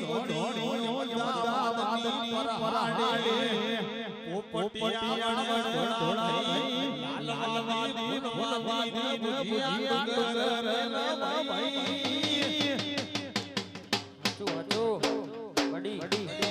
ધોણીઓ અમદાવાદની પરાડે પોપટિયા ઢોળાઈ લાલવાદી ફૂલવાદી ભુજિયા ડગરના ભાઈ હતું હતું વડી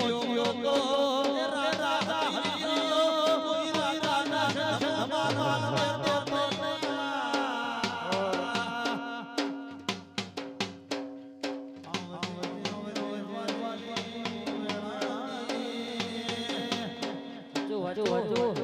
હતું આવજે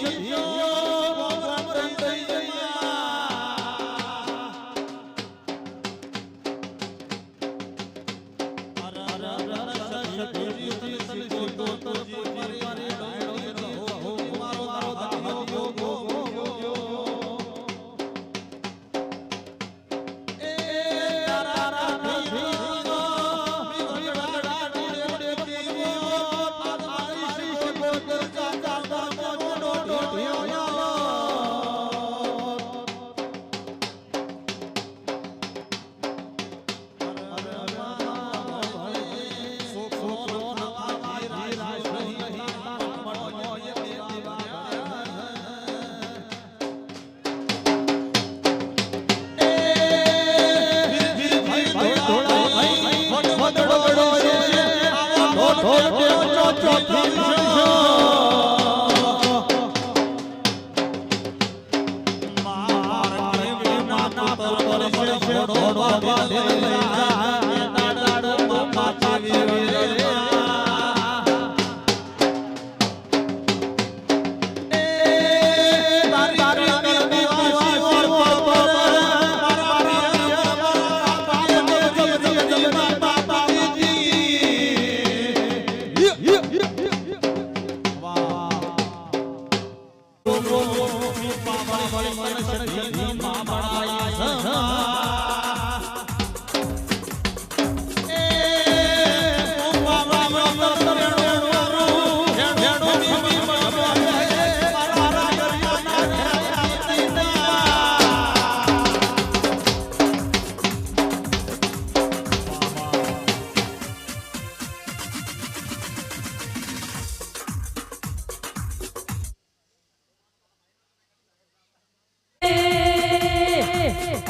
你要 ઘોડો બાબા દેવ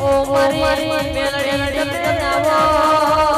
ઓ મારી મેલડી જગનાવો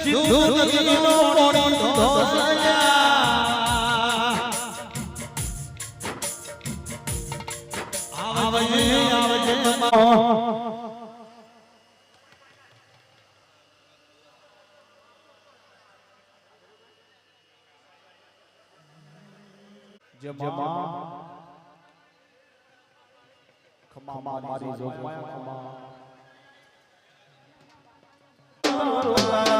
નદીનો પાણી ધોસયા આવજે આવજે જેમાં ખમા મારી જોગમાયા ખમા શિકોતરના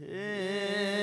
Hey.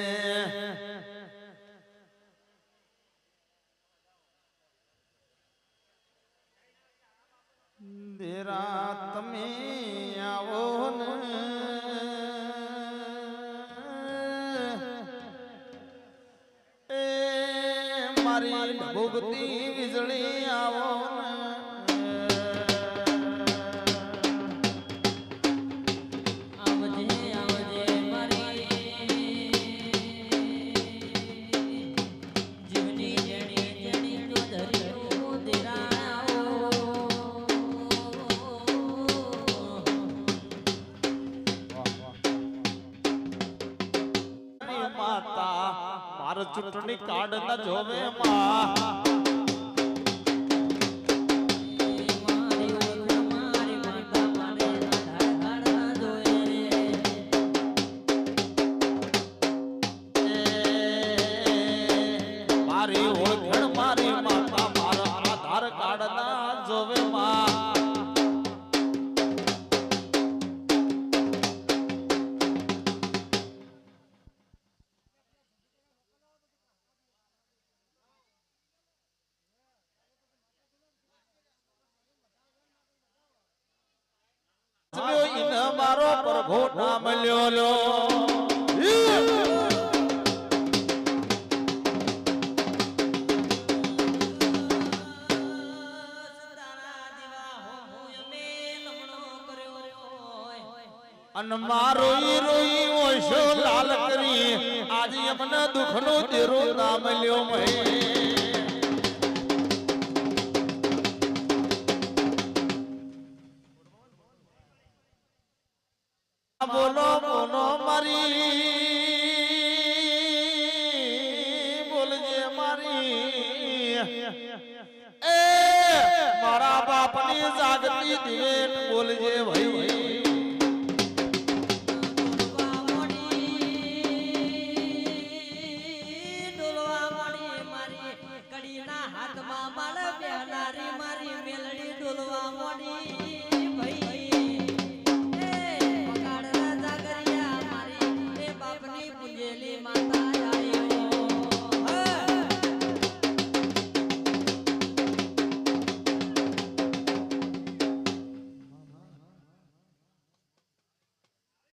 ચૂંટણી કાર્ડ ન જોવે માં. પ્રભુ નામ લ્યો લ્યો અન મારો ઈ રોઈ ઓશો લાલ કરી. આજ દુઃખ દુખનો દેરો નામ લ્યો મહે. એ મારા બાપની જાગતી દિવેટ બોલજે ભાઈ. હાથમાં માળ બેનારી મારી મેલડી ડોલવા મોડી